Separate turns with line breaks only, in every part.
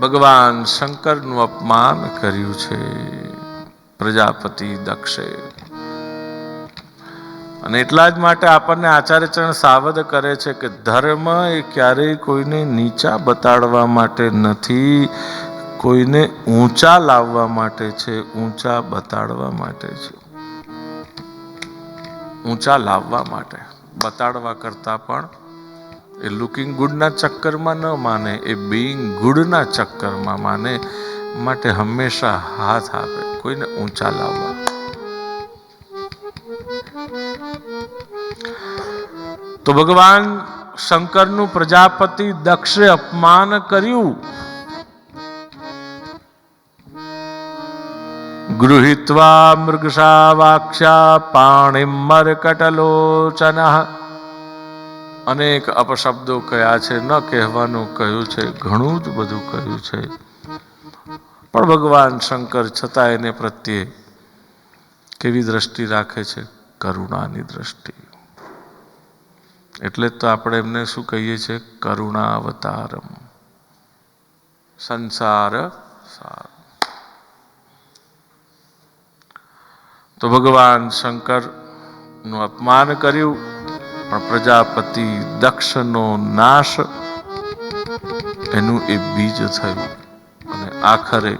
ભગવાન શંકરનું અપમાન કર્યું છે. પ્રજાપતિ દક્ષે. અને એટલા જ માટે આપણને આચાર્યચરણ સાવધ કરે છે કે ધર્મ એ ક્યારેય કોઈને નીચા બતાડવા માટે નથી, કોઈને ઊંચા લાવવા માટે છે, ઊંચા બતાડવા માટે છે. ઊંચા લાવવા માટે, બતાડવા કરતા પણ એ લુકિંગ ગુડના ચક્કરમાં ન માને, એ બિઈંગ ગુડના ચક્કરમાં માને, માટે હંમેશા હાથ આપે કોઈને ઊંચા લાવવા. તો ભગવાન શંકરનું પ્રજાપતિ દક્ષે અપમાન કર્યું. ગૃહિત્વા મૃગશા વાક્ષા પાણી મરકટલોચન અનેક અપશબ્દો કયા છે, ન કહેવાનું કહ્યું છે, ઘણું જ બધું કહ્યું છે. પણ ભગવાન શંકર છતાં એને પ્રત્યે કેવી દ્રષ્ટિ રાખે છે? કરુણાની દ્રષ્ટિ. એટલે તો આપણે એમને શું કહીએ છીએ? કરુણાવતારમ. સંસાર સાર. તો ભગવાન શંકરનું અપમાન કર્યું. પણ પ્રજાપતિ દક્ષનો નાશ એનું એ બીજ થયું. અને આખરે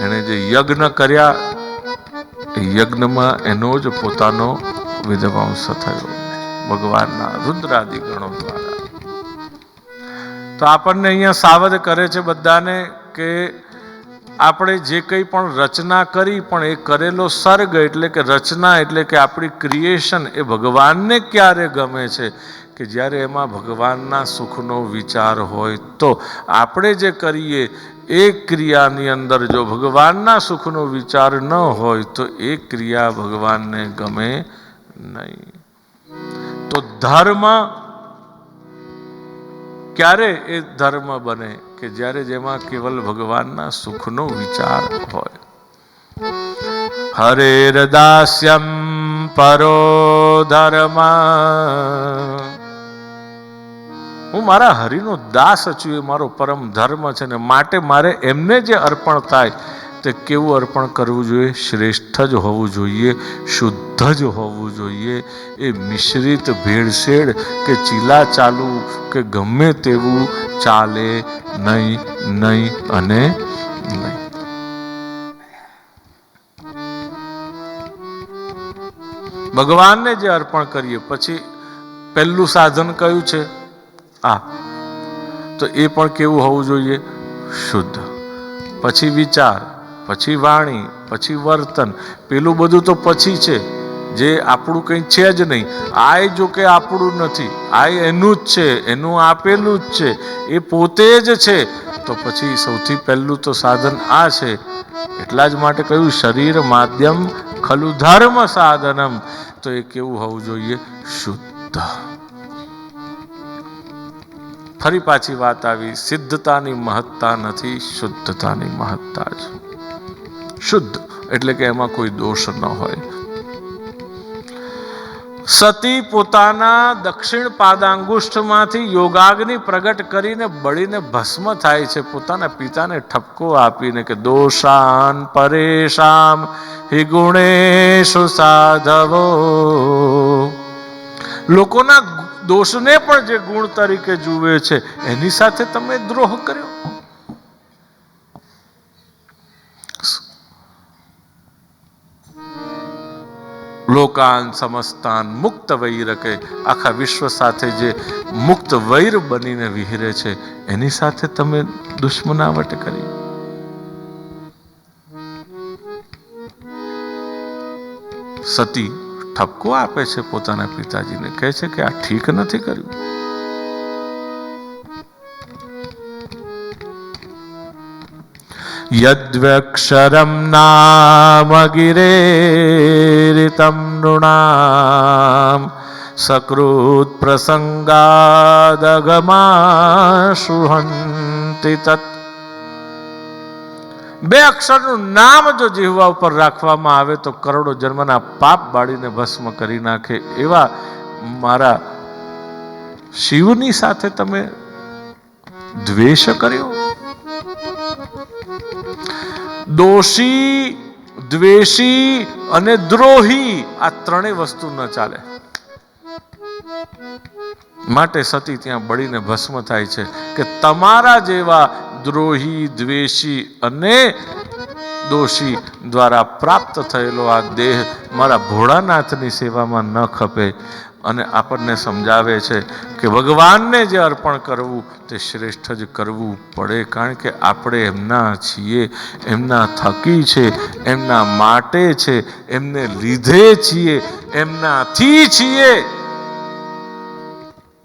એણે જે યજ્ઞ કર્યા, એ યજ્ઞમાં એનો જ પોતાનો વિધ્વંસ થયો. ભગવાનના રુદ્રાદિ ગણો દ્વારા. તો આપણને અહીંયા સાવધ કરે છે બધાને કે આપણે જે કંઈ પણ રચના કરી, પણ એ કરેલો સર્ગ એટલે કે રચના એટલે કે આપણી ક્રિએશન એ ભગવાનને ક્યારે ગમે છે? કે જ્યારે એમાં ભગવાનના સુખનો વિચાર હોય તો આપણે જે કરીએ, એ ક્રિયાની અંદર જો ભગવાનના સુખનો વિચાર ન હોય તો એ ક્રિયા ભગવાનને ગમે નહીં. તો ધર્મ ક્યારે એ ધર્મ બને કે જ્યારે જેમાં કેવલ ભગવાનના સુખનો વિચાર હોય? હરેરદાસ્યમ પરો ધર્મ. હું મારા હરિનો દાસ છું, એ મારો પરમ ધર્મ છે ને માટે મારે એમને જે અર્પણ થાય તે કેવું અર્પણ કરવું જોઈએ? શ્રેષ્ઠ જ હોવું જોઈએ, શુદ્ધ જ હોવું જોઈએ. એ મિશ્રિત ભેળસેળ કે ચીલા ચાલુ કે ગમે તેવું ચાલે નહીં નહીં અને નહીં. ભગવાનને જે અર્પણ કરીએ, પછી પહેલું સાધન કયું છે? આ. તો એ પણ કેવું હોવું જોઈએ? શુદ્ધ. પછી વિચાર. પછી વાણી, પછી વર્તન, પેલું બધું તો પછી છે. જે આપણું કંઈ છે જ નહીં. આ જો કે આપણું નથી આ એનું જ છે, એનું આપેલું જ છે, એ પોતે જ છે. તો પછી સૌથી પહેલું તો સાધન આ છે. એટલા જ માટે કહ્યું, શરીર માધ્યમ ખલુ ધર્મ સાધનમ. તો એ કેવું હોવું જોઈએ? શુદ્ધ. ફરી પાછી વાત આવી, સિદ્ધતાની મહત્તા નથી, શુદ્ધતાની મહત્તા છે શુદ્ધ, એટલે કે એમાં કોઈ દોષ ન હોય. સતી પોતાના દક્ષિણ પાદાંગુષ્ઠમાંથી યોગાગ્નિ પ્રગટ કરીને બળીને ભસ્મ થાય છે. પોતાના પિતાને ઠપકો આપીને કે, દોષાન પરેશામ, હિ ગુણેશુ સાધવો. લોકોના દોષને પણ જે ગુણ તરીકે જુએ છે, એની સાથે તમે દ્રોહ કર્યો? લોકાન સમસ્તાન મુક્ત વૈરકે આખા વિશ્વ સાથે જે મુક્ત વૈર બનીને વિહરે છે, એની સાથે તમે દુશ્મનાવટ કરી. સતી ઠપકો આપે છે પોતાના પિતાજીને. કહે છે કે આ ઠીક નથી કર્યું. યદ્વક્ષરમ નામ ગિરેરિતમ નૃણામ સકૃત તત બે અક્ષરનું નામ જો જીવવા ઉપર રાખવામાં આવે તો કરોડો જન્મના પાપ બાળીને ભસ્મ કરી નાખે એવા મારા શિવની સાથે તમે દ્વેષ કર્યો? દોષી, દ્વેષી અને દ્રોહી આ ત્રણેય વસ્તુ ન ચાલે. માટે સતી ત્યાં બળીને ભસ્મ થાય છે કે તમારા જેવા દ્રોહી, દ્વેષી અને દોષી દ્વારા પ્રાપ્ત થયેલો આ દેહ મારા ભોળાનાથની સેવામાં ન ખપે. અને આપણને સમજાવે છે કે ભગવાનને જે અર્પણ કરવું તે શ્રેષ્ઠ જ કરવું પડે, કારણ કે આપણે એમના છીએ, એમના થકી છે, એમના માટે છે, એમને લીધે છીએ, એમનાથી છીએ.